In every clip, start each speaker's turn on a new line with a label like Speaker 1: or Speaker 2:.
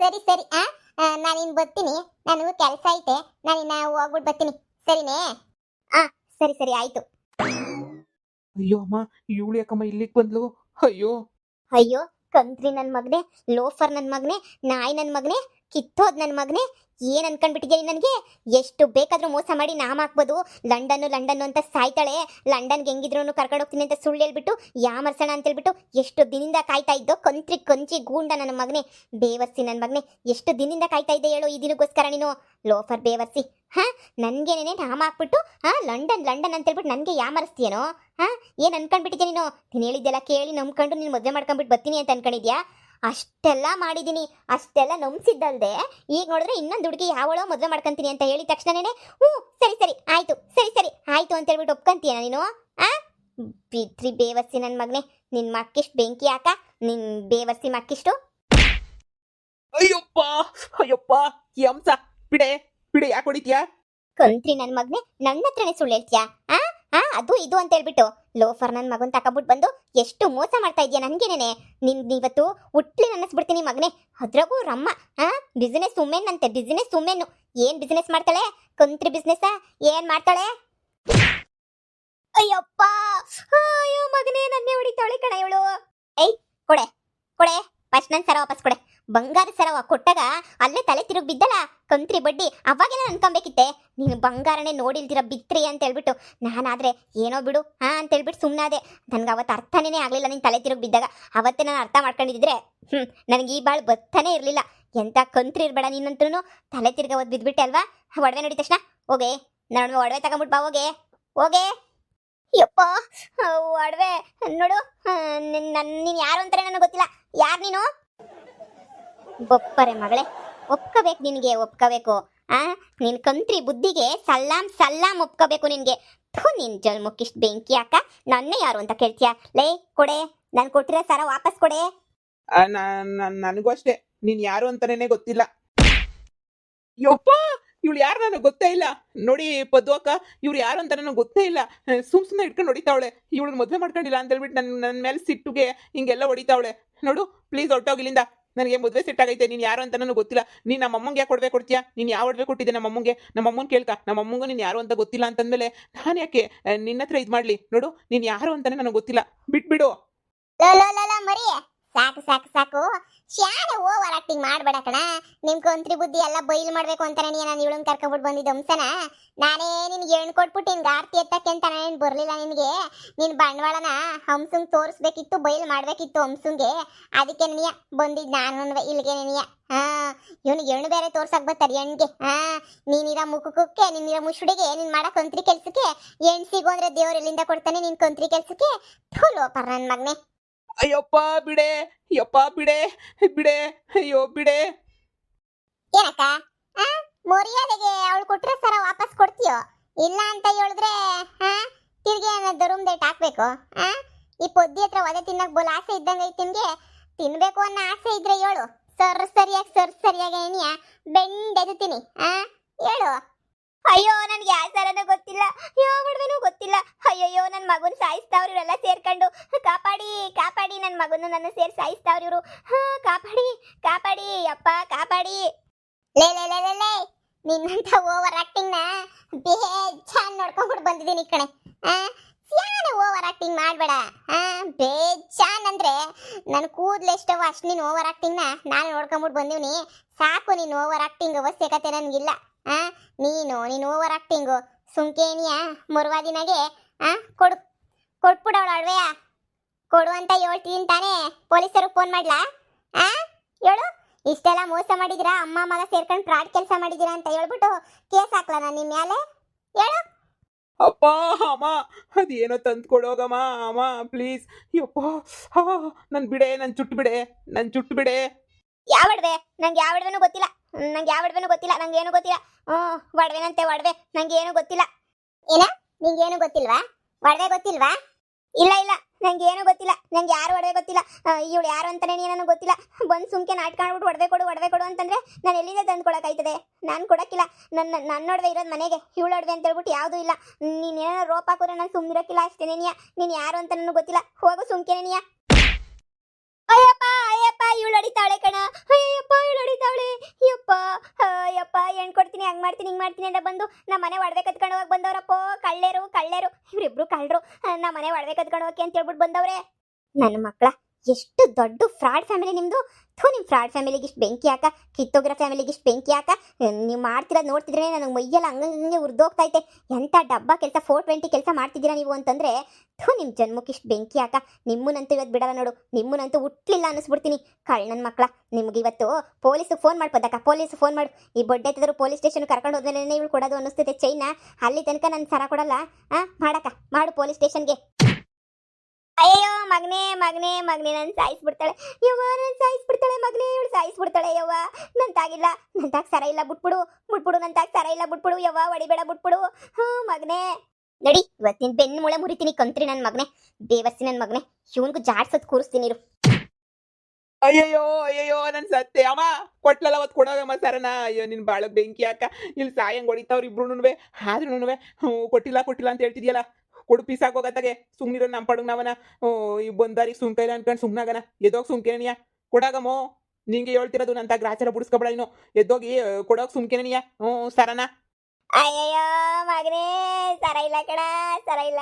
Speaker 1: ಸರಿ ಸರಿ. ಆ ನಾನು ಇನ್ನು ಬರ್ತೀನಿ. ನನಗೂ ಕೆಲಸ ಐತೆ. ನಾನು ಇನ್ನ ಹೋಗ್ಬಿಟ್ಟು ಬರ್ತೀನಿ. ಸರಿನೇ? ಆ ಸರಿ ಸರಿ ಆಯ್ತು.
Speaker 2: ಅಯ್ಯೋ ಅಮ್ಮ ಇವಳು ಯಾಕಮ್ಮ ಇಲ್ಲಿಗೆ ಬಂದ್ಲು? ಅಯ್ಯೋ.
Speaker 1: ಅಯ್ಯೋ ಕಂತ್ರಿ ನನ್ನ ಮಗನೇ ಲೋಫರ್ ನನ್ನ ಮಗನೇ ನಾಯಿ ನನ್ನ ಮಗನೇ ಕಿತ್ತೋದ್ ನನ್ನ ಮಗನೇ? ಏನ್ ಅನ್ಕೊಂಡ್ಬಿಟ್ಟಿದ್ಯಾ ನನಗೆ? ಎಷ್ಟು ಬೇಕಾದ್ರೂ ಮೋಸ ಮಾಡಿ ನಾಮ ಹಾಕ್ಬೋದು. ಲಂಡನ್ನು ಲಂಡನ್ನು ಅಂತ ಸಾಯ್ತಾಳೆ. ಲಂಡನ್ಗೆ ಹೆಂಗಿದ್ರು ಕರ್ಕೊಂಡು ಹೋಗ್ತೀನಿ ಅಂತ ಸುಳ್ಳು ಹೇಳ್ಬಿಟ್ಟು ಯಾಮರ್ಸಣ ಅಂತ ಹೇಳ್ಬಿಟ್ಟು ಎಷ್ಟು ದಿನದಿಂದ ಕಾಯ್ತಾ ಇದ್ದೋ ಕೊಂತ್ರಿ ಕೊಂಚಿ ಗೂಂಡ ನನ್ನ ಮಗನೇ. ಬೇವರ್ಸಿ ನನ್ನ ಮಗನೇ, ಎಷ್ಟು ದಿನದಿಂದ ಕಾಯ್ತಾ ಇದ್ದೆ ಹೇಳು ಈ ದಿನಕ್ಕೋಸ್ಕರ ನೀನು? ಲೋಫರ್ ಬೇವರ್ಸಿ. ಹಾ? ನನ್ಗೇನೇನೆ ನಾಮ ಹಾಕ್ಬಿಟ್ಟು, ಹಾ? ಲಂಡನ್ ಲಂಡನ್ ಅಂತ ಹೇಳ್ಬಿಟ್ಟು ನನಗೆ ಯಾಮರಿಸ್ತೀಯನೋ ಹಾ? ಏನ್ ಅನ್ಕೊಂಡ್ಬಿಟ್ಟಿದ್ಯಾ ನೀನು? ನೀನು ಹೇಳಿದ್ದೆಲ್ಲ ಕೇಳಿ ನಂಬ್ಕೊಂಡು ನೀನು ಮದುವೆ ಮಾಡ್ಕೊಂಡ್ಬಿಟ್ಟು ಬರ್ತೀನಿ ಅಂತ ಅನ್ಕೊಂಡಿದ್ಯಾ? ಅಷ್ಟೆಲ್ಲ ಮಾಡಿದ್ದೀನಿ ಅಷ್ಟೆಲ್ಲ ನಂಬಿಸಿದ್ದಲ್ದೆ. ಈಗ ನೋಡಿದ್ರೆ ಇನ್ನೊಂದು ಹುಡುಗಿ ಯಾವಳೋ ಮದುವೆ ಮಾಡ್ಕೊಂತೀನಿ ಅಂತ ಹೇಳಿದ ತಕ್ಷಣನೇ ಹ್ಞೂ ಸರಿ ಸರಿ ಆಯ್ತು ಸರಿ ಸರಿ ಆಯ್ತು ಅಂತ ಹೇಳ್ಬಿಟ್ಟು ಒಪ್ಕೊಂತೀಯ ನೀನು ಆ? ಬಿದ್ರಿ ಬೇವರ್ಸಿ ನನ್ನ ಮಗನೇ ನಿನ್ನ ಮಕ್ಕಿಷ್ಟು ಬೆಂಕಿ ಹಾಕ ನಿನ್ನ ಬೇವರ್ಸಿ ಮಕ್ಕಿಷ್ಟು.
Speaker 2: ಅಯ್ಯಪ್ಪ ಅಯ್ಯಪ್ಪ ಹಂಸ ಬಿಡೆ ಬಿಡೆ ಯಾಕೆ ಹೊಡಿತೀಯ?
Speaker 1: ಕಂತ್ರಿ ನನ್ನ ಮಗನೇ ನನ್ನ ಹತ್ರನೇ ಸುಳ್ಳು ಹೇಳ್ತೀಯಾ ಆ? ಆ ಅದು ಇದು ಅಂತ ಹೇಳ್ಬಿಟ್ಟು ಲೋಫರ್ ನನ್ನ ಮಗನ್ ತಕೊಂಬಿಟ್ಟು ಬಂದು ಎಷ್ಟು ಮೋಸ ಮಾಡ್ತಾ ಇದೀಯ ನನಗೇನೆ ನಿನ್ ಇವತ್ತು ಹುಟ್ಲಿ ಅನ್ನಿಸ್ಬಿಡ್ತೀನಿ ಮಗನೇ. ಅದ್ರಾಗೂ ರಮ್ಮ ಆ ಬಿಸ್ನೆಸ್ ಉಮೆನ್ ಅಂತೆ ಬಿಸ್ನೆಸ್ ಉಮೆನ್ ಏನ್ ಬಿಸ್ನೆಸ್ ಮಾಡ್ತಾಳೆ? ಕಂತ್ರಿ ಬಿಸ್ನೆಸ್ ಏನ್ ಮಾಡ್ತಾಳೆ? ಅಯ್ಯಪ್ಪ! ಅಯ್ಯೋ ಮಗನೇ, ನನ್ನೇ ಹೊಡಿತಾಳೆ ಕಣ ಇವಳು. ಏಯ್, ಕೊಡೆ ಕೊಡೆ ಫಸ್ಟ್ ನನ್ ಸರ ವಾಪಸ್ ಕೊಡೆ. ಬಂಗಾರ ಸರವ ಕೊಟ್ಟಾಗ ಅಲ್ಲೇ ತಲೆ ತಿರುಗಿ ಬಿದ್ದಲ್ಲ? ಕಂತ್ರಿ ಬಡ್ಡಿ, ಅವಾಗೆಲ್ಲ ಅನ್ಕೊಂಬೇಕಿತ್ತೆ. ನೀನು ಬಂಗಾರನೇ ನೋಡಿಲ್ದಿರ ಬಿತ್ರಿ ಅಂತ ಹೇಳ್ಬಿಟ್ಟು, ನಾನಾದ್ರೆ ಏನೋ ಬಿಡು, ಹಾ ಅಂತ ಹೇಳ್ಬಿಟ್ಟು ಸುಮ್ಮನಾದೆ ನನ್ಗೆ ಅವತ್ತು ಅರ್ಥನೇ ಆಗಲಿಲ್ಲ ನೀನು ತಲೆ ತಿರುಗ್ ಬಿದ್ದಾಗ. ಅವತ್ತೇ ನಾನು ಅರ್ಥ ಮಾಡ್ಕೊಂಡಿದ್ರೆ ಹ್ಮ್, ನನಗೆ ಈ ಬಾಳ್ ಬತ್ತಾನೇ ಇರಲಿಲ್ಲ. ಎಂತ ಕಂತ್ರಿ ಇರಬೇಡ ನೀನಂತೂ ತಲೆ ತಿರ್ಗ ಅವತ್ತು ಬಿದ್ಬಿಟ್ಟೆ ಅಲ್ವಾ? ಒಡವೆ ನೋಡಿದ ತಕ್ಷಣ, ಹೋಗೆ ನಾನು ಒಡವೆ ತಗೊಂಬಿಟ್ಟು ಬಾ, ಹೋಗೆ ಹೋಗೆ. ಯಪ್ಪ ಒಡವೆ, ನೋಡು ನನ್ನ ನೀನು ಯಾರು ಅಂತಾರೆ ನನಗೆ ಗೊತ್ತಿಲ್ಲ. ಯಾರು ನೀನು? ಬೊಪ್ಪರೆ ಮಗಳೇ, ಒಪ್ಕೋಬೇಕು ನಿನಗೆ, ಒಪ್ಕೋಬೇಕು. ಆ, ನಿನ್ ಕಂತ್ರಿ ಬುದ್ಧಿಗೆ ಸಲ್ಲಾಂ ಸಲ್ಲಾಮ್ ಒಪ್ಕೋಬೇಕು ನಿನ್ಗೆ. ಥು, ನಿನ್ ಜಲ್ಮುಕ್ಕಿಷ್ಟು ಬೆಂಕಿ ಹಾಕ, ನನ್ನೇ ಯಾರು ಅಂತ ಕೇಳ್ತೀಯ? ಲೇ, ಕೊಡೆ, ನಾನು ಕೊಟ್ಟಿರೋ ಸರ ವಾಪಸ್ ಕೊಡೆ.
Speaker 2: ನನಗೂ ಅಷ್ಟೇ. ನೀನ್ ಯಾರು ಅಂತಾನೇನೆ ಗೊತ್ತಿಲ್ಲ. ಯಪ್ಪ, ಇವ್ಳು ಯಾರು ನನಗೆ ಗೊತ್ತೇ ಇಲ್ಲ. ನೋಡಿ ಪದ್ದು ಇವ್ರು ಯಾರು ಅಂತ ನನಗೆ ಗೊತ್ತೇ ಇಲ್ಲ. ಸುಮ್ ಸುಮ್ಮನೆ ಇಟ್ಕೊಂಡು ಹೊಡಿತಾವಳೆ. ಇವಳು ಮದುವೆ ಮಾಡ್ಕೊಂಡಿಲ್ಲ ಅಂತ ಹೇಳ್ಬಿಟ್ಟು ನನ್ನ ನನ್ನ ಮೇಲೆ ಸಿಟ್ಟುಗೆ ಹಿಂಗೆಲ್ಲ ಹೊಡಿತಾವಳೆ. ನೋಡು ಪ್ಲೀಸ್ ಹೊಟ್ಟೋಗಿಲ್ಲಿಂದ ನನಗೆ ಮದುವೆ ಸೆಟ್ ಆಗೈತೆ, ನೀನು ಯಾರು ಅಂತ ನನಗೆ ಗೊತ್ತಿಲ್ಲ. ನೀನು ನಮ್ಮ ಅಮ್ಮಂಗೆ ಯಾಕೆ ಕೊಡ್ಬೇಕು ಕೊಡ್ತೀಯಾ? ನೀನು ಯಾವ ಒಡವೆ ಕೊಟ್ಟಿದ್ದೆ ನಮ್ಮ ಅಮ್ಮಂಗೆ? ನಮ್ಮ ಅಮ್ಮಂಗೂ ನೀನು ಯಾರು ಅಂತ ಗೊತ್ತಿಲ್ಲ ಅಂತಂದಮೇಲೆ ನಾನು ಯಾಕೆ ನಿನ್ನ ಹತ್ರ ಇದು ಮಾಡಲಿ? ನೋಡು, ನೀನು ಯಾರು ಅಂತಾನೆ ನನಗೆ ಗೊತ್ತಿಲ್ಲ. ಬಿಟ್ಬಿಡು.
Speaker 1: ಸಾಕು ಸಾಕು ಸಾಕು. ಶಾಲೆ ಓವರ್ ಆಕ್ಟಿಂಗ್ ಮಾಡಬೇಡ ಕಣ. ನಿಮ್ ಕೊಂತ್ರಿ ಬುದ್ಧಿ ಎಲ್ಲ ಬೈಲ್ ಮಾಡ್ಬೇಕು ಅಂತಾನೆ ನೀ ನಾನು ಇವಳನ್ನ ಕರ್ಕೊಂಡ್ಬಿಟ್ಟು ಬಂದಿದ್ದ ಹಂಸನ. ನಾನೇ ನಿನ್ಗೆ ಹೆಣ್ಣು ಕೊಟ್ಬಿಟ್ಟು ನಿನ್ಗೆ ಆರ್ತಿ ಎತ್ತಕ್ಕೆ ಅಂತ ನಾನೇನು ಬರಲಿಲ್ಲ ನಿನಗೆ. ನಿನ್ ಬಂಡವಾಳನ ಹಂಸಂಗ್ ತೋರಿಸ್ಬೇಕಿತ್ತು, ಬೈಲ್ ಮಾಡಬೇಕಿತ್ತು ಹಂಸಂಗೆ. ಅದಕ್ಕೆ ನೀಯ ಬಂದಿದ್ದು ನಾನು ಇಲ್ಲಿಗೆ ನೀಯ ಹಾ, ಇವನಿಗೆ ಹೆಣ್ಣು ಬೇರೆ ತೋರ್ಸಕ್ ಬರ್ತಾರೆ ಹೆಣ್ಣಿಗೆ ಹಾ ನೀನಿರ ಮುಖಕ್ಕೆ ನಿನ್ನಿರೋ ಮುಸುಡಿಗೆ ನೀನ್ ಮಾಡೋ ಕಂತ್ರಿ ಕೆಲ್ಸಕ್ಕೆ ಹೆಣ್ಣು ಸಿಗು ಅಂದ್ರೆ ದೇವ್ರ ಎಲ್ಲಿಂದ ಕೊಡ್ತಾನೆ ನಿನ್ ಕಂತ್ರಿ ಕೆಲ್ಸಕ್ಕೆ. ಥೂ ಲೋಪರ್ ನನ್ ಮಗ್ನೆ.
Speaker 2: ಅಯ್ಯಪ್ಪ ಬಿಡೆ ಯಪ್ಪ ಬಿಡೆ ಬಿಡೆ, ಅಯ್ಯೋ ಬಿಡೆ.
Speaker 1: ಏನಕ್ಕ? ಮರ್ಯಾದೆಗೆ ಅವಳು ಕೊಟ್ರೆ ಸರ ವಾಪಸ್ ಕೊಡ್ತೀಯೋ? ಇಲ್ಲ ಅಂತ ಹೇಳಿದ್ರೆ ತಿರ್ಗಿ ರೂಮ್ ಡೇಟ್ ಹಾಕ್ಬೇಕು ಈ ಪೊದ್ದಿ ಹತ್ರ ಒದೆ ತಿನ್ನಕ್ ಬೋಲ್ ಆಸೆ ಇದ್ದಂಗೆ ಐತಿ ನಿಮ್ಗೆ? ತಿನ್ಬೇಕು ಅನ್ನೋ ಆಸೆ ಇದ್ರೆ ಹೇಳು. ಸರ್ ಸರಿಯಾಗಿ ಸರ್ ಸರಿಯಾಗಿ ಏನಿಯ ಬೆಂಡೆದು ಆ? ಹೇಳು. ಅಯ್ಯೋ, ನನ್ಗೆ ಯಾವ ಸರನೂ ಗೊತ್ತಿಲ್ಲ. ಯಾವ ಬಿಡ್ವೇನೂ ಗೊತ್ತಿಲ್ಲ. ಅಯ್ಯಯ್ಯೋ ನನ್ನ ಮಗನ ಸಾಯಿಸ್ತಾವ್ರು ಇವರೆಲ್ಲ ಸೇರ್ಕೊಂಡು. ಕಾಪಾಡಿ ಕಾಪಾಡಿ ನನ್ನ ಮಗನ ನನ್ನ ಸೇರಿ ಸಾಯಿಸ್ತಾವ್ರು ಇವರು. ಕಾಪಾಡಿ ಕಾಪಾಡಿ, ಅಪ್ಪ, ಕಾಪಾಡಿ. ಲೇ ಲೇ ಲೇ ಲೇ ನಿನ್ನಂತ ಓವರ್ ಆಕ್ಟಿಂಗ್ನ ಬೇಜಾನ್ ನೋಡ್ಕೊಂಡ್ಬಿಟ್ಟು ಬಂದಿದ್ದೀನಿ ಕಣೆ. ಯಾನೆ ಓವರ್ ಆಕ್ಟಿಂಗ್ ಮಾಡಬೇಡ. ಬೇಜಾನ್ ಅಂದ್ರೆ ನನ್ನ ಕೂದಲು ಎಷ್ಟವ ಅಷ್ಟು ನೀನು ಓವರ್ನ ನಾನು ನೋಡ್ಕೊಂಬಿಟ್ಟು ಬಂದೀನಿ ಸಾಕು, ನೀನು ಓವರ್ ಆಕ್ಟಿಂಗ್ ಅವಶ್ಯಕತೆ ನನಗಿಲ್ಲ. ಆ? ನೀನು ನೀನು ಓವರ್ ಆಕ್ಟಿಂಗು ಸುಮ್ಕೇನಿಯ ಮುರುವಾದಿನಾಗೆ ಆ? ಕೊಡು. ಕೊಟ್ಬಿಡೋಳು ಅಳ್ವೆಯ. ಕೊಡು ಅಂತ ಹೇಳ್ತೀನಿ ತಾನೇ. ಪೊಲೀಸರು ಫೋನ್ ಮಾಡ್ಲಾ? ಆ? ಹೇಳು. ಇಷ್ಟೆಲ್ಲ ಮೋಸ ಮಾಡಿದಿರಾ ಅಮ್ಮ ಮಗ ಸೇರ್ಕೊಂಡು ಫ್ರಾಡ್ ಕೆಲಸ ಮಾಡಿದಿರಾ ಅಂತ ಹೇಳ್ಬಿಟ್ಟು ಕೇಸ್ ಹಾಕ್ಲಾ ನಾನು ನಿಮ್ಮ ಮೇಲೆ ಹೇಳು.
Speaker 2: ಅಪ್ಪ ಅಮ್ಮ ಅದೇನೋ ತಂದು ಕೊಡೋಗಮ್ಮ ಅಮ್ಮ ಪ್ಲೀಸ್ ಯಪ್ಪ ಹಾ ನನ್ ಬಿಡೆ ನನ್ ಚುಟ್ಟು ಬಿಡೆ ನನ್ ಚುಟ್ಟು ಬಿಡೆ
Speaker 1: ಯಾವ ಒಡವೆ ನಂಗೆ ಯಾವ ಒಡವೆನೂ ಗೊತ್ತಿಲ್ಲ. ನಂಗೆ ಯಾವ ಒಡವೆನೂ ಗೊತ್ತಿಲ್ಲ, ನಂಗೆ ಏನು ಗೊತ್ತಿಲ್ಲ. ಹ್ಞೂ ಒಡವೆನಂತೆ ಒಡವೆ. ನಂಗೆ ಏನು ಗೊತ್ತಿಲ್ಲ. ಏನ? ನಿಂಗೇನು ಗೊತ್ತಿಲ್ವಾ? ಒಡವೆ ಗೊತ್ತಿಲ್ವಾ? ಇಲ್ಲ ಇಲ್ಲ. ನಂಗೆ ಏನು ಗೊತ್ತಿಲ್ಲ. ನಂಗೆ ಯಾರು ಒಡವೆ ಗೊತ್ತಿಲ್ಲ? ಇವಳು ಯಾರು ಅಂತಾನೆ ನನಗೆ ಗೊತ್ತಿಲ್ಲ. ಬಂದು ಸುಮ್ಕೆ ನಾಟಕ ಆಡ್ಬಿಟ್ಟು ಒಡವೆ ಕೊಡು ಒಡವೆ ಕೊಡು ಅಂತಂದ್ರೆ ನಾನು ಎಲ್ಲಿಂದ ತಂದು ಕೊಡೋಕ್ಕಾಯ್ತದೆ ನಾನು ಕೊಡೋಕ್ಕಿಲ್ಲ. ನನ್ನ ನನ್ನ ಒಡವೆ ಇರೋದು ಮನೆಗೆ. ಇವಳು ಒಡವೆ ಅಂತ ಹೇಳ್ಬಿಟ್ಟು ಯಾವುದೂ ಇಲ್ಲ. ನೀನೇನೋ ರೋಪ್ ಹಾಕಿದ್ರೆ ನಾನು ಸುಮ್ಮನಿರೋಕ್ಕಿಲ್ಲ ಅಷ್ಟೇನೇ ನೀನು ಯಾರು ಅಂತ ನನಗೆ ಗೊತ್ತಿಲ್ಲ. ಹೋಗು ಸುಮ್ಕೆ ನೀಯ ಇವಳು ಹೊಡಿತಾಳೆ ಕಣ. ಅಯ್ಯಪ್ಪ ಇವಳು ಹೊಡಿತಾಳೆ ಯಪ್ಪ ಅಯ್ಯಪ್ಪ ಹೆಣ್ ಕೊಡ್ತೀನಿ, ಹಂಗೆ ಮಾಡ್ತೀನಿ, ಹಿಂಗೆ ಮಾಡ್ತೀನಿ ಅಂತ ಬಂದು ನಮ್ಮ ಮನೆ ಒಡವೆ ಕತ್ಕೊಂಡು ಹೋಗಿ ಬಂದವರಪ್ಪ. ಕಳ್ಳೇರು, ಕಳ್ಳೆರು. ಇವರಿಬ್ರು ಕಳ್ಳರು. ನಮ್ಮ ಮನೆ ಒಡವೆ ಕತ್ಕೊಂಡು ಹೋಗಿ ಅಂತ ಹೇಳ್ಬಿಟ್ಟು ಬಂದವ್ರೆ. ನನ್ನ ಮಕ್ಕಳ ಎಷ್ಟು ದೊಡ್ಡ ಫ್ರಾಡ್ ಫ್ಯಾಮಿಲಿ ನಿಮ್ಮದು ಥೂ ನಿಮ್ಮ ಫ್ರಾಡ್ ಫ್ಯಾಮಿಲಿಗೆ ಇಷ್ಟು ಬೆಂಕಿ ಹಾಕ, ಕಿತ್ತೋಗಿರೋ ಫ್ಯಾಮಿಲಿಗೆ ಇಷ್ಟು ಬೆಂಕಿ ಹಾಕ. ನೀವು ಮಾಡ್ತಿರೋದು ನೋಡ್ತಿದ್ರೆ ನನಗೆ ಮೈಯೆಲ್ಲ ಹಂಗಂಗೆ ಉರ್ದೋಗ್ತೈತೆ. ಎಂಥ ಡಬ್ಬ ಕೆಲಸ ಫೋರ್ ಟ್ವೆಂಟಿ ಕೆಲಸ ಮಾಡ್ತಿದ್ದೀರಾ ನೀವು ಅಂತಂದ್ರೆ, ಥೂ ನಿಮ್ಮ ಜನ್ಮಕ್ಕೆ ಇಷ್ಟು ಬೆಂಕಿ ಹಾಕ. ನಿಮ್ಮನ್ನಂತೂ ಇವತ್ತು ಬಿಡಲ್ಲ ನೋಡು, ನಿಮ್ಮನ್ನಂತೂ ಹುಟ್ಟಲಿಲ್ಲ ಅನ್ನಿಸ್ಬಿಡ್ತೀನಿ ಕಳ್ಳನ ಮಕ್ಕಳ ನಿಮ್ಗೆ ಇವತ್ತು ಪೊಲೀಸಿಗೆ ಫೋನ್ ಮಾಡ್ಬೋದಕ್ಕ ಪೊಲೀಸ್ ಫೋನ್ ಮಾಡು. ಈ ಬೊಡ್ಡೆ ಎತ್ತಿದ್ರು ಪೊಲೀಸ್ ಸ್ಟೇಷನ್ ಕರ್ಕೊಂಡು ಹೋದ್ಮೇಲೆ ಇವಳು ಕೊಡೋದು ಅನ್ನಿಸ್ತಿದೆ ಚೈನ ಅಲ್ಲಿ ತನಕ ನಾನು ಸರ ಕೊಡಲ್ಲ, ಆ, ಮಾಡಕ್ಕ, ಮಾಡು ಪೊಲೀಸ್ ಸ್ಟೇಷನ್ಗೆ. ಅಯ್ಯೋ ಮಗನೇ ಮಗನೇ ಮಗನೇ ನಾನು ಸಾಯಿಸ್ಬಿಡ್ತಾಳೆ. ಯವ್ವ, ನಾನು ಸಾಯಿಸ್ಬಿಡ್ತಾಳೆ ಮಗನೇ, ಇವಳು ಸಾಯಿಸ್ಬಿಡ್ತಾಳೆ ಯವ್ವ. ನಂತಾಗಿಲ್ಲ, ನಂತಾಗ ಸರ ಇಲ್ಲ, ಬಿಟ್ಬಿಡು ಬಿಟ್ಬಿಡು, ನಂತಾಗ ಸರ ಇಲ್ಲ, ಬಿಟ್ಬಿಡು, ಯವ್ವ ಒಡಿಬೇಡ ಬಿಟ್ಬಿಡು. ಹ್ಞೂ ಮಗನೇ. ನಡಿ, ಇವತ್ತಿನ ಬೆನ್ನು ಮುಳೆ ಮುರಿತೀನಿ, ಕಂತ್ರಿ ನನ್ನ ಮಗನೇ ದೇವಸ್ಸಿ ನನ್ನ ಮಗನೇ. ಇವನ್ಗೂ ಜಾಡ್ಸದ್ ಕೂರಿಸ್ತೀನಿ ಇರು.
Speaker 2: ಅಯ್ಯಯ್ಯೋ ಅಯ್ಯಯ್ಯೋ, ನನ್ ಸತ್ತೆ. ಅಮ್ಮ ಕೊಟ್ಲಲ್ಲ ಅವತ್ ಕೊಡೋಗಮ್ಮ ಸರನ. ಅಯ್ಯೋ, ನಿನ್ ಬಾಳ ಬೆಂಕಿ ಹಾಕ. ಇಲ್ಲಿ ಸಾಯಂಗ್ ಹೊಡಿತಾವ್ರ ಇಬ್ರುನುವೆ ಆದ್ರೂನುವೆ ಹ್ಞೂ ಕೊಟ್ಟಿಲ್ಲ ಕೊಟ್ಟಿಲ್ಲ ಅಂತ ಹೇಳ್ತಿದ್ಯಲ್ಲ. ಕೊಡು ಪೀಸ್ ಹಾಕೋಗತ್ತಾಗೆ ಸುಮ್ನಿರೋ ನಮ್ಮ ಪಡಗ್ ನಾವನ ಈ ಬಂದಾರಿಗೆ ಸುಮ್ಕೈಲ ಅನ್ಕೊಂಡು ಸುಮ್ನಾಗನ ಎದೋಗ ಸುಮ್ಕೇನಿಯ ಕೊಡಾಗಮೋ? ನಿಂಗೆ ಹೇಳ್ತಿರೋದು ನಂತ ಗ್ರಾಚಾರ ಬಿಡಿಸ್ಕೊಬೇಡ ನೀನು ಎದ್ದೋಗಿ ಕೊಡೋಗ್ ಸುಮ್ಕೇನಿಯ ಹ್ಞೂ, ಸರನ?
Speaker 1: ಅಯ್ಯಯ್ಯೋ, ಮಗನೇ, ಸರ ಇಲ್ಲ ಕಣ, ಸರ ಇಲ್ಲ.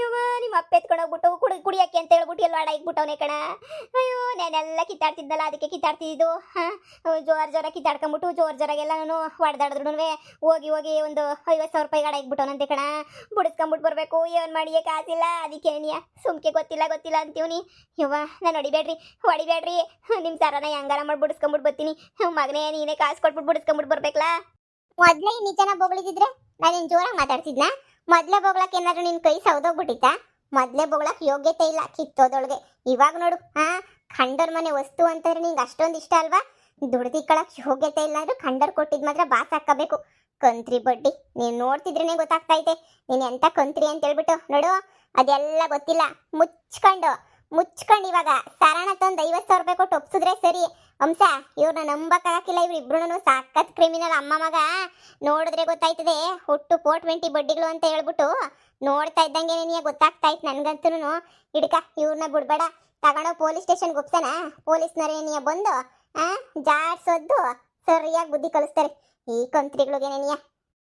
Speaker 1: ಇವ ನಿಮ್ಮ ಅಪ್ಪ ಎತ್ಕೊಂಡೋಗ್ಬಿಟ್ಟು ಕುಡಿ, ಕುಡಿಯಕ್ಕೆ ಅಂತ ಹೇಳ್ಬಿಟ್ಟು ಎಲ್ಲ ಅಡ ಇಕ್ಬಿಟ್ಟವನೇ ಕಣ. ಅಯ್ಯೋ ನಾನೆಲ್ಲ ಕಿತ್ತಾಡ್ತಿದ್ದಲ್ಲ, ಅದಕ್ಕೆ ಕಿತ್ತಾಡ್ತಿದ್ದು, ಹಾಂ? ಜೋರ್ ಜೋರ ಕಿತ್ತಾಡ್ಕೊಂಬಿಟ್ಟು ಜೋರ್ ಜೋರಾಗೆಲ್ಲ ನಾನು ಹೊಡೆದಾಡಿದ್ರು ಹೋಗಿ ಹೋಗಿ ಒಂದು ಐವತ್ತು ಸಾವಿರ ರೂಪಾಯಿ ಅಡ ಇಕ್ಬಿಟ್ಟವನಂತೆ ಕಣ. ಬುಡಿಸ್ಕೊಂಬಿಟ್ಟು ಬರಬೇಕು, ಏನು ಮಾಡಿಯೇ ಕಾಸಿಲ್ಲ. ಅದಕ್ಕೆ ಏನಿಯ ಸುಮ್ಕೆ ಗೊತ್ತಿಲ್ಲ ಗೊತ್ತಿಲ್ಲ ಅಂತೀವ್ನಿ. ಯವ್ವ, ನಾನು ಹೊಡಿಬೇಡ್ರಿ ಹೊಡಿಬೇಡ್ರಿ. ನಿಮ್ಮ ಸರನ ಹೆಂಗಾರ ಮಾಡಿ ಬುಡಿಸ್ಕೊಂಬಿಟ್ಟು ಬರ್ತೀನಿ. ಮಗನೇ, ನೀನೇ ಕಾಸು ಕೊಟ್ಬಿಟ್ಟು ಬುಡಿಸ್ಕೊಂಬಿಟ್ಟು ಬರ್ಬೇಕಲ್ಲ ಮೊದ್ಲೇ ನಿಜನ ಬೊಗಳಿದ್ರೆ ನಾನು ಜೋರಾಗಿ ಮಾತಾಡ್ತಿದ್ನ? ಮೊದಲೇ ಬೊಗಳಕ್ಕೆ ಏನಾದ್ರು ನಿನ್ ಕೈ ಸೌದೋಗ್ಬಿಟ್ಟಿತ್ತ? ಮೊದಲೇ ಬೊಗಳಕ್ಕೆ ಯೋಗ್ಯತೆ ಇಲ್ಲ ಕಿತ್ತೋದೊಳಗೆ. ಇವಾಗ ನೋಡು, ಹಾ? ಖಂಡರ್ ಮನೆ ವಸ್ತು ಅಂತಾರೆ ನಿಂಗೆ ಅಷ್ಟೊಂದು ಇಷ್ಟ ಅಲ್ವಾ? ದುಡ್ದಿಕ್ಕಳಕ್ ಯೋಗ್ಯತೆ ಇಲ್ಲ ಅಂದ್ರೆ ಖಂಡರ್ ಕೊಟ್ಟಿದ್ ಮಾತ್ರ ಬಾಸ್ ಹಾಕಬೇಕು. ಕಂತ್ರಿ ಬಡ್ಡಿ, ನೀನ್ ನೋಡ್ತಿದ್ರೇನೆ ಗೊತ್ತಾಗ್ತೈತೆ. ನೀನ್ ಎಂತ ಕಂತ್ರಿ ಅಂತ ಹೇಳ್ಬಿಟ್ಟು ನೋಡು, ಅದೆಲ್ಲ ಗೊತ್ತಿಲ್ಲ. ಮುಚ್ಕೊಂಡು ಮುಚ್ಕೊಂಡು ಇವಾಗ ಸರಣ ತಂದು ಐವತ್ತು ಸಾವಿರ ರೂಪಾಯಿ ಕೊಟ್ಟು ಒಪ್ಸಿದ್ರೆ ಸರಿ. ಹಂಸ ಇವ್ರನ್ನ ನಂಬಕ್ಕಾಗಿಲ್ಲ ಇವ್ರು ಇಬ್ರು ಸಾಕತ್ ಕ್ರಿಮಿನಲ್ ಅಮ್ಮ ಮಗ. ನೋಡಿದ್ರೆ ಗೊತ್ತಾಯ್ತದೆ, ಹುಟ್ಟು ಫೋರ್ ಟ್ವೆಂಟಿ ಬಡ್ಡಿಗಳು ಅಂತ ಹೇಳ್ಬಿಟ್ಟು ನೋಡ್ತಾ ಇದ್ದಂಗೆ ನಿನಗೆ ಗೊತ್ತಾಗ್ತಾ ಇತ್ತು ನನ್ಗಂತೂ ಹಿಡ್ಕ ಇವ್ರನ್ನ ಬಿಡ್ಬೇಡ. ತಗೊಂಡೋ ಪೊಲೀಸ್ ಸ್ಟೇಷನ್ ಹೋಗ್ತಾನ ಪೊಲೀಸ್ನವ್ರು ನೀಯ ಬಂದು, ಆ ಜಾಡ್ಸೋದು ಸರಿಯಾಗಿ ಬುದ್ಧಿ ಕಲಿಸ್ತಾರೆ. ಈ ಕಂತ್ರಿಗಳಿಗೇನೇನಿಯ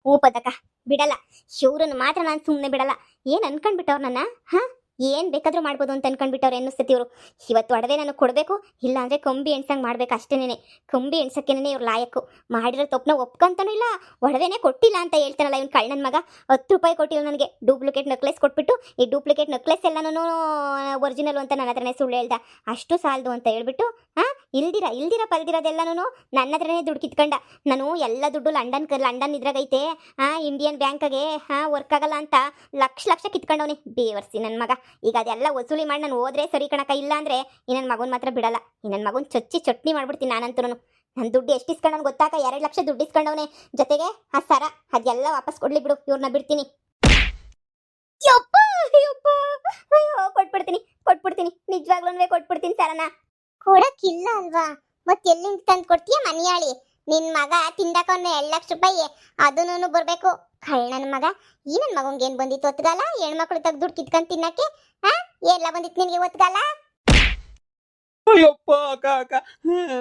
Speaker 1: ಓ ಪದಕ, ಬಿಡಲ್ಲ. ಶಿವ್ರನ್ನ ಮಾತ್ರ ನಾನು ಸುಮ್ಮನೆ ಬಿಡಲ್ಲ. ಏನು ಅನ್ಕೊಂಡ್ಬಿಟ್ಟವ್ರು ನನ್ನ, ಹಾ? ಏನು ಬೇಕಾದರೂ ಮಾಡ್ಬೋದು ಅಂತ ಅನ್ಕೊಂಡ್ಬಿಟ್ಟವ್ರು ಎನ್ನಿಸ್ತತಿ ಇವರು. ಇವತ್ತು ಒಡವೆ ನಾನು ಕೊಡಬೇಕು ಇಲ್ಲ ಕೊಂಬಿ ಎಣ್ಸಂಗೆ ಮಾಡ್ಬೇಕು ಅಷ್ಟೇನೆ ಕಂಬಿ ಎಣ್ಸಕ್ಕೇನೆ ಇವ್ರು ಲಾಯಕ್ಕು. ಮಾಡಿರೋ ತಪ್ಪನ್ನ ಒಪ್ಕೊಂತಾನೂ ಇಲ್ಲ, ಒಡವೆನೇ ಕೊಟ್ಟಿಲ್ಲ ಅಂತ ಹೇಳ್ತಾನಲ್ಲ ಇವ್ನು ಕಳ್ಳನ ಮಗ. ಹತ್ತು ರೂಪಾಯಿ ಕೊಟ್ಟಿಲ್ಲ ನನಗೆ. ಡೂಪ್ಲಿಕೇಟ್ ನೆಕ್ಲೆಸ್ ಕೊಟ್ಬಿಟ್ಟು, ಈ ಡೂಪ್ಲಿಕೇಟ್ ನೆಕ್ಲೆಸ್ ಎಲ್ಲನೂ ಒರಿಜಿನಲ್ ಅಂತ ನನ್ನ ಹತ್ರನೇ ಸುಳ್ಳು ಹೇಳ್ದ. ಅಷ್ಟು ಸಾಲದು ಅಂತ ಹೇಳ್ಬಿಟ್ಟು ಹಾಂ ಇಲ್ದಿರ ಇಲ್ದಿರ ಪಲ್ದಿರೋದೆಲ್ಲನೂ ನನ್ನ ಹತ್ರನೇ ದುಡ್ಡು ಕಿತ್ಕೊಂಡ. ನಾನು ಎಲ್ಲ ದುಡ್ಡು ಲಂಡನ್ ಲಂಡನ್ ಇದ್ರಾಗೈತೆ. ಹಾಂ ಇಂಡಿಯನ್ ಬ್ಯಾಂಕ್ಗೆ ಹಾ ವರ್ಕ್ ಆಗಲ್ಲ ಅಂತ ಲಕ್ಷ ಲಕ್ಷ ಕಿತ್ಕೊಂಡವನಿ. ಬೇವರ್ಸಿ ನನ್ನ ಮಗ. ಈಗ ಅದೆಲ್ಲ ವಸೂಲಿ ಮಾಡಿ ನಾನು ಹೋದ್ರೆ ಸರಿ ಕಣಕ ಇಲ್ಲ ಅಂದರೆ ಈ ನನ್ನ ಮಗನ ಮಾತ್ರ ಬಿಡಲ್ಲ. ಈ ನನ್ನ ಮಗನ ಚಚ್ಚಿ ಚಟ್ನಿ ಮಾಡ್ಬಿಡ್ತೀನಿ ನಾನಂತೂ ನನ್ನ ದುಡ್ಡು ಎಷ್ಟು ಇಸ್ಕೊಂಡು ಗೊತ್ತಾಕ ಎರಡು ಲಕ್ಷ ದುಡ್ಡು ಇಸ್ಕೊಂಡವನೆ. ಜೊತೆಗೆ ಆ ಸರ ಅದೆಲ್ಲ ವಾಪಸ್ ಕೊಡ್ಲಿ ಬಿಡು. ಇವ್ರನ್ನ ಬಿಡ್ತೀನಿ. ಕೊಟ್ಬಿಡ್ತೀನಿ ಕೊಟ್ಬಿಡ್ತೀನಿ. ನಿಜವಾಗ್ಲೂ ಕೊಟ್ಬಿಡ್ತೀನಿ ಸರನ. ಕೊಡಕ್ಕಿಲ್ಲ ಅಲ್ವಾ? ಮತ್ತೆ ಎಲ್ಲಿಂದ ತಂದು ಕೊಡ್ತೀಯ ಮನಿಯಾಳಿ? ನಿನ್ ಮಗ ತಿಂದಕ ಒಂದು ಎರಡು ಲಕ್ಷ ರೂಪಾಯಿ ಅದನ್ನು ಬರ್ಬೇಕು. ಕಳ್ಳನ ಮಗ, ಈ ಮಗಂಗೆ ಏನ್ ಬಂದಿತ್ತು ಒತ್ತಗಾಲ ಹೆಣ್ಮಕ್ಳು ತೆಗ್ದು ದುಡ್ಡು ಕಿತ್ಕೊಂಡ್ ತಿನ್ನಕ್ಕೆ ಹಾ ಎಲ್ಲ ಬಂದಿತ್ತು ನಿನಗೆ ಒತ್ಗಾಲ?
Speaker 2: ಅಯ್ಯಪ್ಪ, ಅಕ್ಕ ಅಕ್ಕ.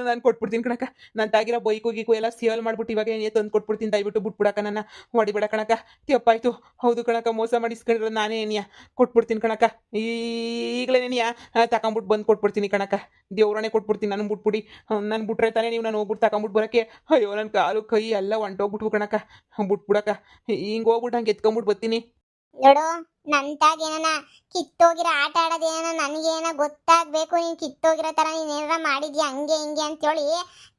Speaker 2: ನಾನು ಕೊಟ್ಬಿಡ್ತೀನಿ ಕಣಕ್ಕ. ನಾನು ತಾಗಿರೋ ಬೈಕು ಗೀಕು ಎಲ್ಲ ಸೇಲ್ ಮಾಡ್ಬಿಟ್ಟು ಇವಾಗ ಏನೇ ತಂದು ಕೊಟ್ಬಿಡ್ತೀನಿ, ದಯವಿಟ್ಟು ಬಿಟ್ಬಿಡಕ್ಕ ನನ್ನ. ಹೊಡಿಬೇಡ ಕಣಕ್ಕ. ತಪ್ಪಾಯ್ತು. ಹೌದು ಕಣಕ್ಕ, ಮೋಸ ಮಾಡಿಸ್ಕೊಂಡ್ರೆ ನಾನೇ ಏನಿಯ? ಕೊಟ್ಬಿಡ್ತೀನಿ ಕಣಕ್ಕ. ಈಗಲೇ ಏನಿಯ? ತಗೊಂಬಿಟ್ಟು ಬಂದು ಕೊಟ್ಬಿಡ್ತೀನಿ ಕಣಕ್ಕ. ದೇವ್ರನ್ನೇ ಕೊಟ್ಬಿಡ್ತೀನಿ, ನಾನು ಬಿಟ್ಬಿಡಿ. ನಾನು ಬಿಟ್ರೆ ತಾನೇ ನೀವು ನಾನು ಹೋಗ್ಬಿಟ್ಟು ತಗೊಂಬಿಟ್ಟು ಬರೋಕ್ಕೆ. ಅಯ್ಯೋ ನನ್ನ ಕಾಲು, ಕೈ ಎಲ್ಲ ಹೊಂಟೋಗ್ಬಿಟ್ವು ಕಣಕ್ಕ. ಬಿಟ್ಬಿಡಕ್ಕ. ಹಿಂಗೆ ಹೋಗ್ಬಿಟ್ಟು ಹಂಗೆ ಎತ್ಕೊಂಬಿಟ್ಟು ಬರ್ತೀನಿ.
Speaker 1: ನೋಡು, ನಂತಾಗ ಏನನ ಕಿತ್ತೋಗಿರೋ ಆಟ ಆಡೋದೇನ ನನಗೇನ ಗೊತ್ತಾಗ್ಬೇಕು, ನೀನು ಕಿತ್ತೋಗಿರೋ ತರ ನೀನ್ ಏನಾರ ಮಾಡಿದ್ಯಾ, ಹಂಗೆ ಹಿಂಗೆ ಅಂತೇಳಿ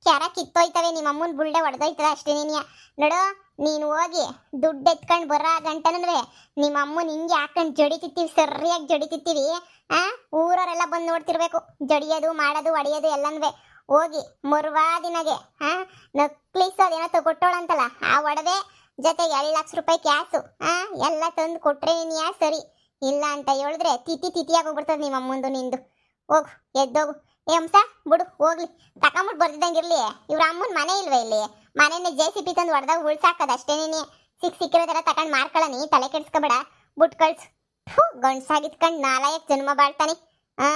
Speaker 1: ಕೆರ ಕಿತ್ತೋಯ್ತವೆ, ನಿಮ್ಮ ಅಮ್ಮನ ಬುಲ್ಡೆ ಹೊಡೆದೋಯ್ತದ ಅಷ್ಟೇ ನೀನು ನೋಡು, ನೀನು ಹೋಗಿ ದುಡ್ಡು ಎತ್ಕೊಂಡು ಬರೋ ಗಂಟನಂದ್ರೆ ನಿಮ್ಮ ಅಮ್ಮನ ಹಿಂಗೆ ಹಾಕೊಂಡು ಜಡಿತಿತ್ತೀವಿ, ಸರಿಯಾಗಿ ಜಡಿತಿತ್ತೀವಿ, ಆ? ಊರವರೆಲ್ಲ ಬಂದು ನೋಡ್ತಿರ್ಬೇಕು, ಜಡಿಯೋದು, ಮಾಡೋದು ಹೊಡಿಯೋದು ಎಲ್ಲನೂ ಹೋಗಿ ಮರುವಾ ದಿನಗೆ ಹಾ ನಕ್ಲಿಸ್ ಅದೇನೋ ತಗೊಟ್ಟೋಳಂತಲ್ಲ, ಆ ಒಡವೆ ಜೊತೆಗೆ ಎರಡು ಲಕ್ಷ ರೂಪಾಯಿ ಕ್ಯಾಸು ಆ, ಎಲ್ಲ ತಂದು ಕೊಟ್ರೆ ನೀಯಾ ಸರಿ? ಇಲ್ಲ ಅಂತ ಹೇಳಿದ್ರೆ ತಿಥಿ ತಿಥಿಯಾಗಿ ಹೋಗ್ಬಿಡ್ತದೆ ನಿಮ್ಮ ಅಮ್ಮಂದು, ನಿಂದು. ಹೋಗು, ಎದ್ದೋಗು. ಏ, ಹಂಸ, ಬಿಡು, ಹೋಗ್ಲಿ. ತಕೊಂಬಿಟ್ಟು ಬರ್ದಿದ್ದಂಗಿರ್ಲಿ. ಇವ್ರ ಅಮ್ಮನ ಮನೆ ಇಲ್ವೇ ಇಲ್ಲಿ? ಮನೆನೇ ಜೆ ಸಿ ಪಿ ತಂದು ಹೊಡೆದಾಗ ಉಳ್ಸಾಕದ ಅಷ್ಟೇನೇ ಸಿಕ್ ಸಿಕ್ಕಿರೋ ಥರ ತಗೊಂಡು ತಲೆ ಕೆಡ್ಸ್ಕೊಬೇಡ. ಬುಟ್ ಕಳ್ಸು. ಥೂ ಗಂಡ್ಸಾಗಿತ್ಕೊಂಡು ನಾಲಾಯಕ್ ಜನ್ಮ ಬಾಳ್ತಾನೆ. ಆ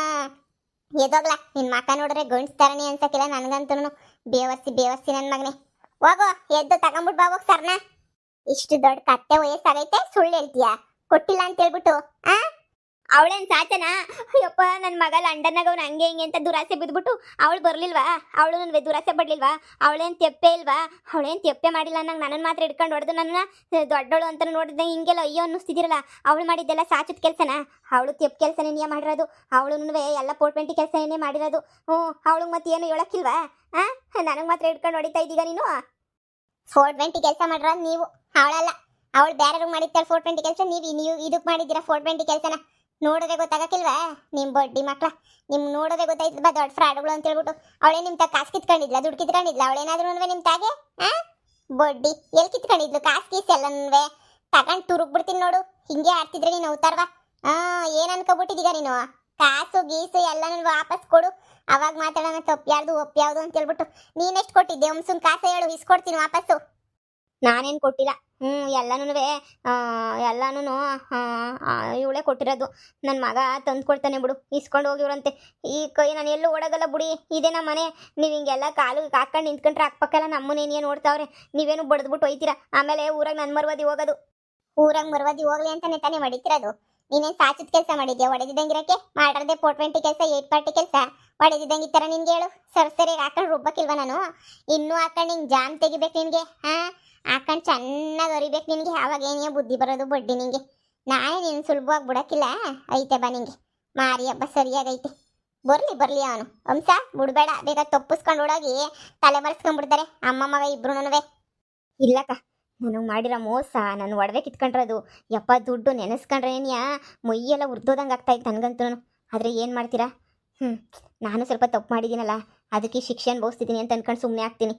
Speaker 1: ಎದೋಗ್ಲ ನಿನ್ ಮಕ ನೋಡ್ರೆ ಗಂಡ್ಸ್ ತರಣಿ ಅನ್ಸಕ್ಕಿಲ್ಲ ನನಗಂತೂ ಬೇವಸ್ಸಿ ಬೇವಸ್ಸಿ ನನ್ನ ಮಗನೇ. ಹೋಗೋ, ಎದ್ದು ತಗೊಂಬಿಟ್ಟು ಬಾ ಸರ್ನಾ ಸರ್ನ. ಇಷ್ಟು ದೊಡ್ಡ ಕತ್ತೆ ವಯಸ್ಸಾಗೈತೆ, ಸುಳ್ಳು ಹೇಳ್ತೀಯಾ? ಕೊಟ್ಟಿಲ್ಲ ಅಂತ ಹೇಳ್ಬಿಟ್ಟು, ಆ? ಅವಳೇನ್ ಸಾಚನ? ಅಯ್ಯಪ್ಪ ನನ್ನ ಮಗ ಲಂಡನ್ನಾಗ ಅವ್ನು ಹಂಗೆ ಹಿಂಗೆ ಅಂತ ದುರಾಸೆ ಬಿದ್ಬಿಟ್ಟು ಅವಳು ಬರ್ಲಿಲ್ವಾ? ಅವಳು ನನ್ನ ದುರಾಸೆ ಪಡ್ಲಿಲ್ವಾ? ಅವಳೇನ್ ತೆಪ್ಪೆ ಇಲ್ವಾ? ಅವಳೇನ್ ತೆಪ್ಪೆ ಮಾಡಿಲ್ಲ ನಂಗೆ ನನ್ನನ್ನು ಮಾತ್ರ ಹಿಡ್ಕೊಂಡು ಹೊಡೆದು ನನ್ನ ದೊಡ್ಡವಳು ಅಂತ ನೋಡಿದ್ರೆ ಹಿಂಗೆಲ್ಲ ಅಯ್ಯೋ ಅನ್ನಿಸ್ತಿದಿರಲ್ಲ ಅವಳು ಮಾಡಿದ್ದೆಲ್ಲ ಸಾಚದ ಕೆಲಸನ? ಅವಳು ತೆಪ್ಪ ಕೆಲಸನೇ ಮಾಡಿರೋದು, ಅವಳು ಎಲ್ಲ ಪೋರ್ಟ್ವೆಂಟಿ ಕೆಲಸನೇ ಮಾಡಿರೋದು, ಹ್ಞೂ, ಅವಳಿಗೆ ಮತ್ತೆ ಏನು ಹೇಳಕ್ಕಿಲ್ವಾ, ಆ? ನನಗೆ ಮಾತ್ರ ಹಿಡ್ಕೊಂಡು ಹೊಡಿತಾ ಇದ್ದೀಗ ನೀನು? ಫೋರ್ ಟ್ವೆಂಟಿ ಕೆಲಸ ಮಾಡಿರೋದು ನೀವು? ಅವಳಲ್ಲ. ಅವಳು ಬೇರೆ ಮಾಡಿರ್ತಾಳೆ ಫೋರ್ ಟ್ವೆಂಟಿ ಕೆಲಸ, ನೀವು ನೀವು ಇದಕ್ಕೆ ಮಾಡಿದ್ದೀರಾ ಫೋರ್ ಟ್ವೆಂಟಿ ಕೆಲಸನ? ನೋಡೋದೇ ಗೊತ್ತಾಗಕ್ಕಿಲ್ವಾ ನಿಮ್ಮ ಬಡ್ಡಿ ಮಕ್ಳ. ನಿಮ್ ನೋಡೋದೇ ಗೊತ್ತಾಯ್ತು ಬಾ ದೊಡ್ಡ ಫ್ರಾಡ್ಗಳು ಅಂತ ಹೇಳ್ಬಿಟ್ಟು. ಅವಳೇ ನಿಮ್ಮ ತ ಕಾಸು ಕಿತ್ಕೊಂಡಿದ್ಲ, ದುಡ್ಡು ಕಿತ್ಕೊಂಡಿದ್ಲ. ಅವಳೇನಾದ್ರೂ ನಿಮ್ಮ ತಾಗೆ? ಆ? ಬಡ್ಡಿ ಎಲ್ಲಿ ಕಿತ್ಕೊಂಡಿದ್ಲು? ಕಾಸು ಕೀಸ್ ಎಲ್ಲನ್ವೇ? ತಗೊಂಡು ತುರುಗ್ ಬಿಡ್ತೀನಿ ನೋಡು. ಹಿಂಗೆ ಆಡ್ತಿದ್ರೆ ನೀನು ಅವತಾರವಾ ಆ, ಏನು ಅನ್ಕೊಬಿಟ್ಟಿದೀಗ ನೀನು? ಕಾಸು, ಗೀಸು ಎಲ್ಲನೂ ವಾಪಸ್ ಕೊಡು. ಅವಾಗ ಮಾತಾಡೋಣ ತಪ್ಪು ಯಾರ್ದು ಒಪ್ಪು ಯಾವುದು ಅಂತ ಹೇಳ್ಬಿಟ್ಟು. ನೀನೆಷ್ಟು ಕೊಟ್ಟಿದ್ದೆ? ಹುಮ್ಸುನ್ ಕಾಸು ಹೇಳು, ಇಸ್ಕೊಡ್ತೀನಿ ವಾಪಸ್ಸು. ನಾನೇನು ಕೊಟ್ಟಿಲ್ಲ. ಹ್ಞೂ ಎಲ್ಲನೂ ಎಲ್ಲನೂ ಇವಳೇ ಕೊಟ್ಟಿರೋದು. ನನ್ನ ಮಗ ತಂದು ಕೊಡ್ತಾನೆ ಬಿಡು. ಇಸ್ಕೊಂಡು ಹೋಗಿವ್ರಂತೆ ಈ ಕೈ ನಾನು ಎಲ್ಲೂ ಓಡೋದಲ್ಲ ಬಿಡಿ. ಇದೇ ನಮ್ಮ ಮನೆ. ನೀವು ಹಿಂಗೆಲ್ಲ ಕಾಲು ಹಾಕೊಂಡು ನಿಂತ್ಕೊಂಡ್ರೆ ಅಕ್ಕಪಕ್ಕೆಲ್ಲ ನಮ್ಮನೇನಿಯೇ ನೋಡ್ತಾವ್ರೆ. ನೀವೇನು ಬಡ್ದ್ಬಿಟ್ಟು ಹೋಯ್ತೀರಾ ಆಮೇಲೆ ಊರಾಗ ನನ್ನ ಮರ್ವಾದಿ ಹೋಗೋದು. ಊರಾಗ ಮರ್ವಾದಿ ಹೋಗ್ಲಿ ಅಂತಾನೆ ತಾನೇ ಮಾಡಿತಿರೋದು ನೀನೇನು ಸಾಚಿದ ಕೆಲಸ ಮಾಡಿದ್ಯಾ? ಹೊಡೆದಿದ್ದಂಗಿರಕ್ಕೆ ಮಾಡಿರದೆ ಫೋರ್ ಟ್ವೆಂಟಿ ಕೆಲಸ, ಏಟ್ ಪಾರ್ಟಿ ಕೆಲಸ. ಹೊಡೆದಿದ್ದಂಗೆ ಈ ಥರ ನಿನ್ಗೆ ಹೇಳು. ಸರ್ ಸರಿ ಹಾಕೊಂಡು ರುಬ್ಬಕ್ಕಿಲ್ವ ನಾನು? ಇನ್ನೂ ಹಾಕೊಂಡು ಹಿಂಗೆ ಜಾಮ್ ತೆಗಿಬೇಕು ನಿನಗೆ, ಹಾಂ? ಹಾಕೊಂಡು ಚೆನ್ನಾಗಿ ಅರಿಬೇಕು ನಿನಗೆ. ಯಾವಾಗ ಏನೇ ಬುದ್ಧಿ ಬರೋದು ಬಡ್ಡಿ ನಿಂಗೆ. ನಾನೇ ನೀನು ಸುಲಭವಾಗಿ ಬಿಡೋಕ್ಕಿಲ್ಲ. ಐತೆ ಬಾ ನಿಂಗೆ. ಮಾರಿ ಹಬ್ಬ ಸರಿಯಾಗೈತೆ. ಬರ್ಲಿ ಬರ್ಲಿ ಅವನು. ಹಂಸ, ಬಿಡ್ಬೇಡ. ಬೇಗ ತಪ್ಪಿಸ್ಕೊಂಡು ಓಡೋಗಿ ತಲೆ ಬರ್ಸ್ಕೊಂಡ್ಬಿಡ್ತಾರೆ ಅಮ್ಮ ಮಗ ಇಬ್ರು ಇಲ್ಲಕ್ಕ, ನನಗೆ ಮಾಡಿರೋ ಮೋಸ ನಾನು ಒಡವೆ ಕಿತ್ಕೊಂಡಿರೋದು. ಯಪ್ಪ, ದುಡ್ಡು ನೆನೆಸ್ಕೊಂಡ್ರೆ ಮೈಯೆಲ್ಲ ಉರ್ದೋದಂಗೆ ಆಗ್ತಾಯಿತ್ತು ನನಗಂತೂ ಆದರೆ ಏನು ಮಾಡ್ತೀರಾ? ಹ್ಞೂ ನಾನು ಸ್ವಲ್ಪ ತಪ್ಪು ಮಾಡಿದ್ದೀನಲ್ಲ ಅದಕ್ಕೆ ಶಿಕ್ಷೆ ಅನುಭವಿಸ್ತಿದ್ದೀನಿ ಅಂತ ಅನ್ಕೊಂಡು ಸುಮ್ಮನೆ ಆಗ್ತೀನಿ.